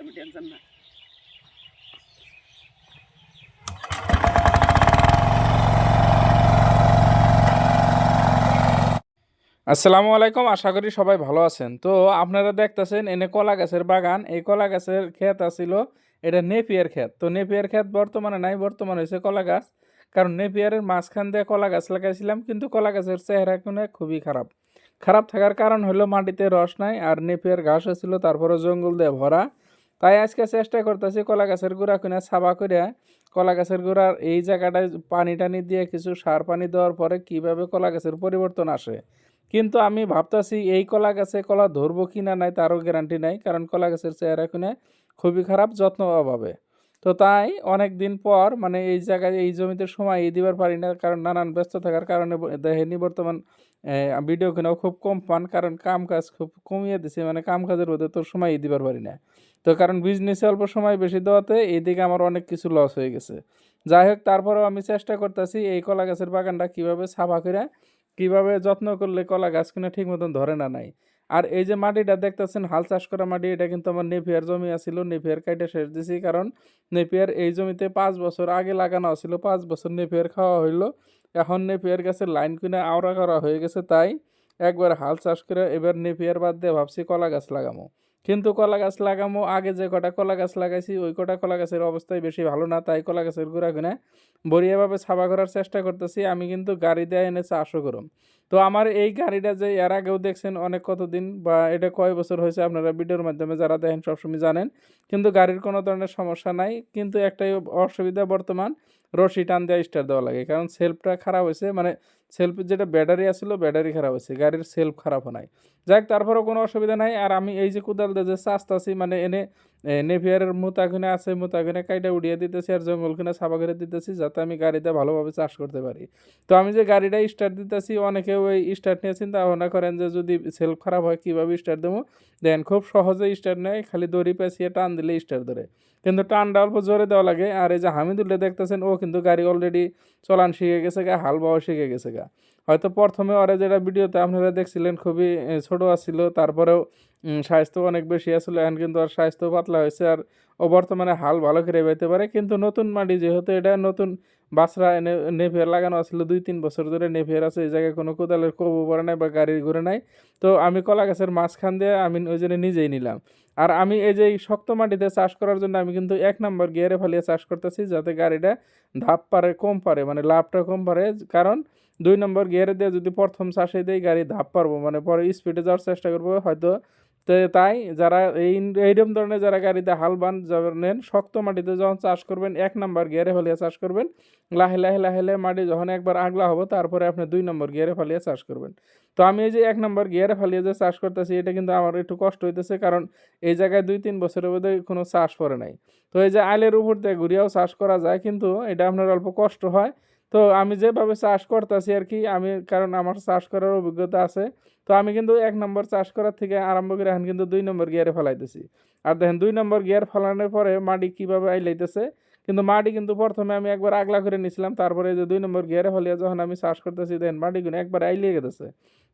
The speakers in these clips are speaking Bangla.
আমি টেনশন না। আসসালামু আলাইকুম, আশা করি সবাই ভালো আছেন। তো আপনারা দেখতেছেন, এনে কলা গাছের বাগান। এই কলা গাছের ক্ষেত আছিল, এটা নেপিয়ার ক্ষেত। তো নেপিয়ার ক্ষেত বর্তমানে নাই, বর্তমানে হয়েছে কলা গাছ। কারণ নেপিয়ারের মাঝখান দিয়ে কলা গাছ লাগাইছিলাম, কিন্তু কলা গাছের চেহারা কোনো খুবই খারাপ। খারাপ থাকার কারণ হলো মাটিতে রস নাই আর নেপিয়ার ঘাস হয়েছিল তারপরে জঙ্গল দিয়ে ভরা। তাই আজকে চেষ্টা করতেছি কলা গাছের গুঁড়া কিনে সাবা করে কলা গাছের গুঁড়ার এই জায়গাটায় পানি টানি দিয়ে কিছু সার পানি দেওয়ার পরে কীভাবে কলা গাছের পরিবর্তন আসে। কিন্তু আমি ভাবতাছি এই কলা গাছে কলা ধরবো কি না নাই তারও গ্যারান্টি নাই, কারণ কলা গাছের চেহারা কিনে খুবই খারাপ, যত্ন অভাবে। তো তাই অনেক দিন পর মানে এই জায়গায়, এই জমিতে সময় দিবার পারি না, কারণ নানান ব্যস্ত থাকার কারণে দেখেনি বর্তমান ভিডিও কিনাও খুব কম পান, কারণ কাম কাজ খুব কমিয়ে দিছে মানে কাম কাজের মধ্যে তো সময় দিবার পারি না। তো কারণ বিজনেসে অল্প সময় বেশি দেওয়াতে এইদিকে আমার অনেক কিছু লস হয়ে গেছে। যাই হোক, তারপরেও আমি চেষ্টা করতেছি এই কলা গাছের বাগানটা কীভাবে সাফা করে কীভাবে যত্ন করলে কলা গাছ কিনা ঠিক মতন ধরে না নাই। আর এই যে মাটিটা দেখতেছেন, হাল চাষ করা মাটি, এটা কিন্তু আমার নেপিয়ার জমি আছিল, নেপিয়ার কাইটে শেষ দিছি কারণ নেপিয়ার এই জমিতে পাঁচ বছর আগে লাগানো ছিল পাঁচ বছর নেপিয়ার খাওয়া হইল। এখন নেপিয়ার গাছের লাইন কিনে আওড়া করা হয়ে গেছে, তাই একবার হাল চাষ করে এবার নেপিয়ার বাদ দিয়ে ভাবছি কলা গাছ লাগামো। কিন্তু কলা গাছ লাগামো, আগে যে কটা কলা গাছ লাগাইছি, ওই কটা কলা গাছের অবস্থায় বেশি ভালো না, তাই কলা গাছের গুঁড়া কিনে বড়িয়াভাবে ছাপা করার চেষ্টা করতেছি। আমি কিন্তু গাড়ি দিয়ে এনে চাষও করুম। তো আমার এই গাড়িটা যে এর আগেও দেখছেন অনেক কতদিন বা এটা কয় বছর হয়েছে আপনারা ভিডিওর মাধ্যমে যারা দেখেন সবসময় জানেন। কিন্তু গাড়ির কোনো ধরনের সমস্যা নাই, কিন্তু একটাই অসুবিধা বর্তমান রশি টান দেওয়া স্টার দেওয়া লাগে। কারণ সেলফটা খারাপ হয়েছে মানে সেলফ যেটা ব্যাটারি আসছিল ব্যাটারি খারাপ হয়েছে, গাড়ির সেলফ খারাপ নাই। যাক, তারপরেও কোনো অসুবিধা নাই। আর আমি এই যে কোদাল দিয়ে যে চাষতাছি মানে এনে নেভিয়ারের মুতাগুনে আছে মুতাগুনে কাইটা উড়িয়ে দিতেছি আর জঙ্গলখানে সাফা করে দিতেছি যাতে আমি গাড়িতে ভালোভাবে চাষ করতে পারি। তো আমি যে গাড়িটা স্টার্ট দিতেছি অনেকেও ওই স্টার্ট নিয়ে চিন্তা ভাবনা করেন যে যদি সেলফ খারাপ হয়, কীভাবে স্টার্ট দেবো? দেন খুব সহজে স্টার্ট নেয়, খালি দড়ি পেঁচিয়ে টান দিলে স্টার্ট ধরে। কিন্তু টানটা অল্প জোরে দেওয়া লাগে, আর এই যে হামিদুল্লাহ দেখতেছেন, ও কিন্তু গাড়ি অলরেডি চলান শিখে গেছে গা, হাল বাওয়া শিখে গেছে গা। হয়তো প্রথমে ওরা যেটা ভিডিওতে আপনারা দেখছিলেন, খুবই ছোট আসছিল তারপরেও স্বাস্থ্য অনেক বেশি আসলে, এখন কিন্তু আর স্বাস্থ্য পাতলা হয়েছে আর ও বর্তমানে হাল ভালো করে পাইতে পারে। কিন্তু নতুন মাটি যেহেতু এটা নতুন বাসরা এনে নেফিয়ার লাগানো আছিল, দুই তিন বছর ধরে নেফিয়ার আছে, এই জায়গায় কোনো কোদালের কবু পড়ে নাই বা গাড়ির ঘুরে নাই। তো আমি কলা গাছের মাঝখান দিয়ে আমি ওই জন্য নিজেই নিলাম। আর আমি এই যে শক্ত মাটিতে চাষ করার জন্য আমি কিন্তু এক নম্বর গিয়ারে ফালিয়ে চাষ করতেছি, যাতে গাড়িটা ধাপ পারে, কম পারে মানে লাভটা কম পারে। কারণ দুই নম্বর গিয়ারে দিয়ে যদি প্রথম চাষে দেই, গাড়ি ধাপ পারব মানে পরে স্পিডে যাওয়ার চেষ্টা করব, হয়তো তো তাই যারা এই, এইরকম ধরনের যারা গাড়িতে হাল বান নেন, শক্ত মাটিতে যখন চাষ করবেন, এক নম্বর গিয়ারে ফলিয়ে চাষ করবেন। লাহে লাহে লাহে লাহে মাটি যখন একবার আগলা হবে, তারপরে আপনি দুই নম্বর গিয়ারে ফলিয়ে চাষ করবেন। তো আমি এই যে এক নম্বর গিয়ারে ফলিয়ে যে চাষ করতেছি, এটা কিন্তু আমার একটু কষ্ট হইতেছে, কারণ এই জায়গায় দুই, তিন বছরের মধ্যে কোনো চাষ পড়ে নাই। তো এই যে আইলের উপর দিয়ে ঘুরিয়াও চাষ করা যায়, কিন্তু এটা আপনার অল্প কষ্ট হয়। তো আমি যেভাবে চাষ করতেছি আর কি আমি, কারণ আমার চাষ করার অভিজ্ঞতা আছে। তো আমি কিন্তু এক নম্বর চাষ করার থেকে আরম্ভ করে এখন কিন্তু দুই নম্বর গিয়ারে ফেলাইতেছি। আর দেখেন দুই নম্বর গিয়ার ফেলানোর পরে মাটি কীভাবে আইলাইতেছে কিন্তু মাটি কিন্তু প্রথমে আমি একবার আগলা করে নিছিলাম, তারপরে যে দুই নম্বর গিয়ারে ফেলিয়ে যখন আমি চাষ করতেছি দেখেন মাটিগুলো একবার আইলিয়ে গেছে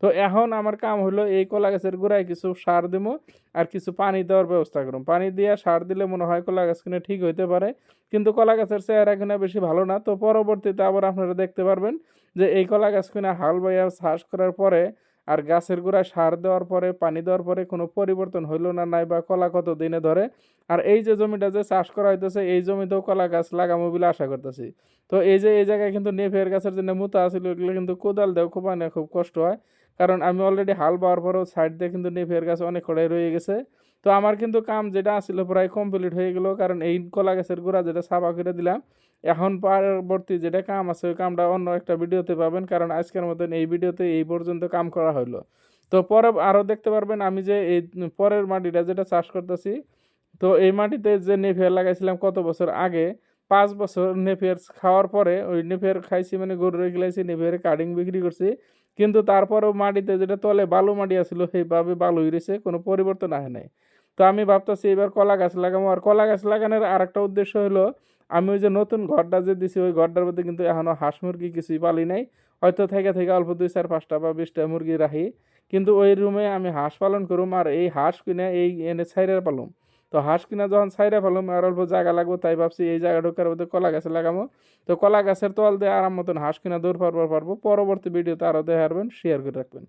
তো এখন আমার কাম হলো এই কলা গাছের গোড়ায় কিছু সার দিব আর কিছু পানি দেওয়ার ব্যবস্থা করুন। পানি দিয়ে সার দিলে মনে হয় কলা গাছ কিনে ঠিক হইতে পারে, কিন্তু কলা গাছের চেহারা কিনা বেশি ভালো না। তো পরবর্তীতে আবার আপনারা দেখতে পারবেন যে এই কলা গাছ কিনা হাল বাইয়া চাষ করার পরে আর গাছের গোড়ায় সার দেওয়ার পরে, পানি দেওয়ার পরে কোনো পরিবর্তন হইল না নাই বা কলা কত দিনে ধরে। আর এই যে জমিটা যে চাষ করা হইতেছে, এই জমিতেও কলা গাছ লাগামো বলে আশা করতেছি। তো এই যে, এই জায়গায় কিন্তু নেফের গাছের জন্য মুতা আছিল, এগুলো কিন্তু কোদাল দেওয়া খুব মানে খুব কষ্ট হয়। কারণ আমি অলরেডি হাল বাওয়ার পরেও সাইড দিয়ে কিন্তু নেফের গাছ অনেক কড়াই রয়ে গেছে। তো আমার কিন্তু কাম যেটা আছিল প্রায় কমপ্লিট হয়ে গেল, কারণ এই কলা গাছের গোড়া যেটা সাফা করে দিলাম, এখন পরবর্তী যেটা কাম আছে, ওই কামটা অন্য একটা ভিডিওতে পাবেন, কারণ আজকের মতন এই ভিডিওতে এই পর্যন্ত কাম করা হলো তো পরে আরও দেখতে পারবেন আমি যে এই পরের মাটিটা যেটা চাষ করতেছি, তো এই মাটিতে যে নেফিয়ার লাগাইছিলাম কত বছর আগে, পাঁচ বছর নেফিয়ার খাওয়ার পরে ওই নেফিয়ার খাইছি মানে গরু রেখে নেফিয়ার কাটিং বিক্রি করছি, কিন্তু তারপরেও মাটিতে যেটা তলে বালু মাটি আসছিল সেইভাবে বালুই রয়েছে কোনো পরিবর্তন আসে নাই। তো আমি ভাবতেছি এবার কলা গাছ লাগাবো আর কলা গাছ লাগানোর আর একটা উদ্দেশ্য হলো, আমি ওই যে নতুন ঘরটা যে দিছি, ওই ঘরটার মধ্যে কিন্তু এখনও হাঁস মুরগি কিছুই পালি নাই। হয়তো থেকে থেকে অল্প দুই চার পাঁচটা বা বিশটা মুরগি রাখি। কিন্তু ওই রুমে আমি হাঁস পালন করুম আর এই হাঁস কিনে এই এনে ছাইরে পালুম। তো হাঁস কিনা যখন ছাইরে পালুম আর অল্প জায়গা লাগবো, তাই ভাবছি এই জায়গা ঢোকার মধ্যে কলা গাছে লাগামো। তো কলা গাছের তল দিয়ে আরাম মতন হাঁস কিনা দৌড় পারবার পারব। পরবর্তী ভিডিওতে আরও দেখাবেন শেয়ার করে রাখবেন।